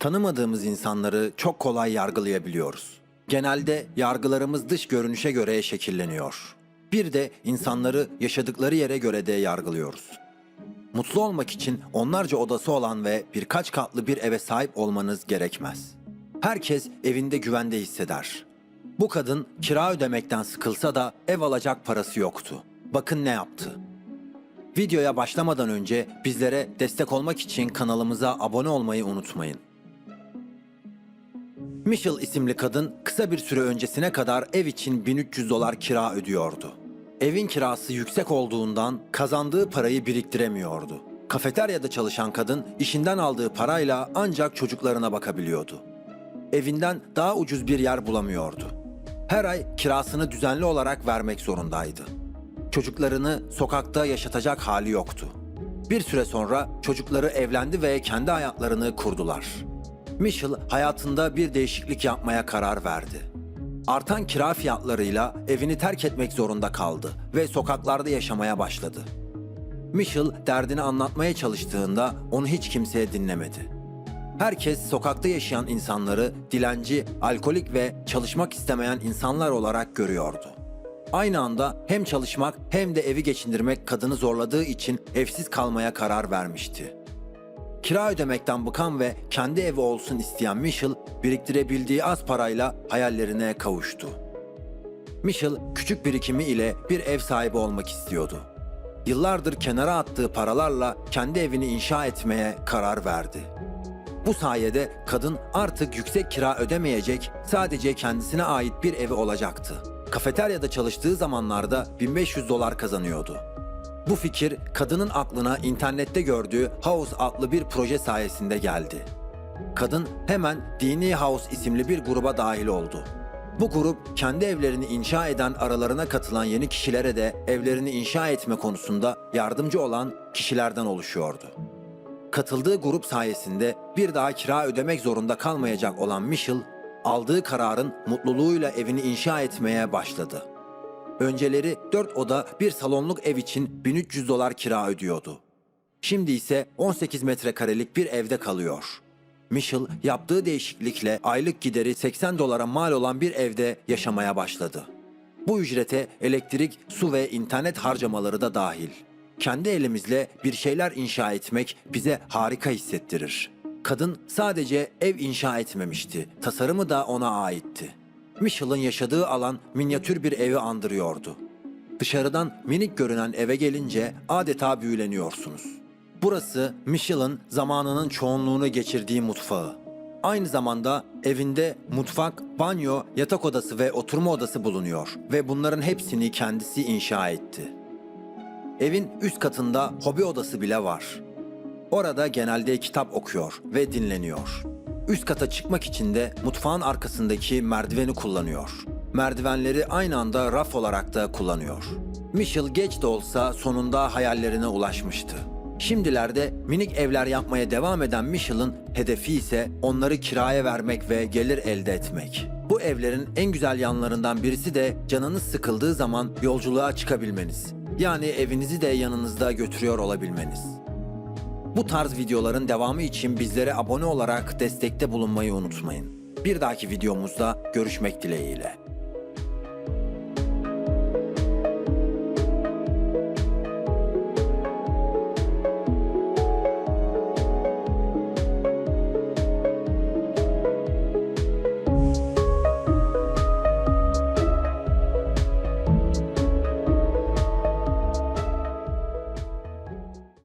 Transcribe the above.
Tanımadığımız insanları çok kolay yargılayabiliyoruz. Genelde yargılarımız dış görünüşe göre şekilleniyor. Bir de insanları yaşadıkları yere göre de yargılıyoruz. Mutlu olmak için onlarca odası olan ve birkaç katlı bir eve sahip olmanız gerekmez. Herkes evinde güvende hisseder. Bu kadın kira ödemekten sıkılsa da ev alacak parası yoktu. Bakın ne yaptı. Videoya başlamadan önce bizlere destek olmak için kanalımıza abone olmayı unutmayın. Michelle isimli kadın kısa bir süre öncesine kadar ev için 1300 dolar kira ödüyordu. Evin kirası yüksek olduğundan kazandığı parayı biriktiremiyordu. Kafeteryada çalışan kadın işinden aldığı parayla ancak çocuklarına bakabiliyordu. Evinden daha ucuz bir yer bulamıyordu. Her ay kirasını düzenli olarak vermek zorundaydı. Çocuklarını sokakta yaşatacak hali yoktu. Bir süre sonra çocukları evlendi ve kendi hayatlarını kurdular. Michelle hayatında bir değişiklik yapmaya karar verdi. Artan kira fiyatlarıyla evini terk etmek zorunda kaldı ve sokaklarda yaşamaya başladı. Michelle derdini anlatmaya çalıştığında onu hiç kimseye dinlemedi. Herkes sokakta yaşayan insanları dilenci, alkolik ve çalışmak istemeyen insanlar olarak görüyordu. Aynı anda hem çalışmak hem de evi geçindirmek kadını zorladığı için evsiz kalmaya karar vermişti. Kira ödemekten bıkan ve kendi evi olsun isteyen Michelle, biriktirebildiği az parayla hayallerine kavuştu. Michelle küçük birikimi ile bir ev sahibi olmak istiyordu. Yıllardır kenara attığı paralarla kendi evini inşa etmeye karar verdi. Bu sayede kadın artık yüksek kira ödemeyecek, sadece kendisine ait bir evi olacaktı. Kafeteryada çalıştığı zamanlarda 1500 dolar kazanıyordu. Bu fikir kadının aklına internette gördüğü House adlı bir proje sayesinde geldi. Kadın hemen Dini House isimli bir gruba dahil oldu. Bu grup kendi evlerini inşa eden aralarına katılan yeni kişilere de evlerini inşa etme konusunda yardımcı olan kişilerden oluşuyordu. Katıldığı grup sayesinde bir daha kira ödemek zorunda kalmayacak olan Michelle, aldığı kararın mutluluğuyla evini inşa etmeye başladı. Önceleri 4 oda bir salonluk ev için 1300 dolar kira ödüyordu. Şimdi ise 18 metrekarelik bir evde kalıyor. Michelle yaptığı değişiklikle aylık gideri 80 dolara mal olan bir evde yaşamaya başladı. Bu ücrete elektrik, su ve internet harcamaları da dahil. Kendi elimizle bir şeyler inşa etmek bize harika hissettirir. Kadın sadece ev inşa etmemişti, tasarımı da ona aitti. Michelle'ın yaşadığı alan minyatür bir evi andırıyordu. Dışarıdan minik görünen eve gelince adeta büyüleniyorsunuz. Burası Michelle'ın zamanının çoğunluğunu geçirdiği mutfağı. Aynı zamanda evinde mutfak, banyo, yatak odası ve oturma odası bulunuyor ve bunların hepsini kendisi inşa etti. Evin üst katında hobi odası bile var. Orada genelde kitap okuyor ve dinleniyor. Üst kata çıkmak için de mutfağın arkasındaki merdiveni kullanıyor. Merdivenleri aynı anda raf olarak da kullanıyor. Michelle geç de olsa sonunda hayallerine ulaşmıştı. Şimdilerde minik evler yapmaya devam eden Michelle'ın hedefi ise onları kiraya vermek ve gelir elde etmek. Bu evlerin en güzel yanlarından birisi de canınız sıkıldığı zaman yolculuğa çıkabilmeniz. Yani evinizi de yanınızda götürüyor olabilmeniz. Bu tarz videoların devamı için bizlere abone olarak destekte bulunmayı unutmayın. Bir dahaki videomuzda görüşmek dileğiyle.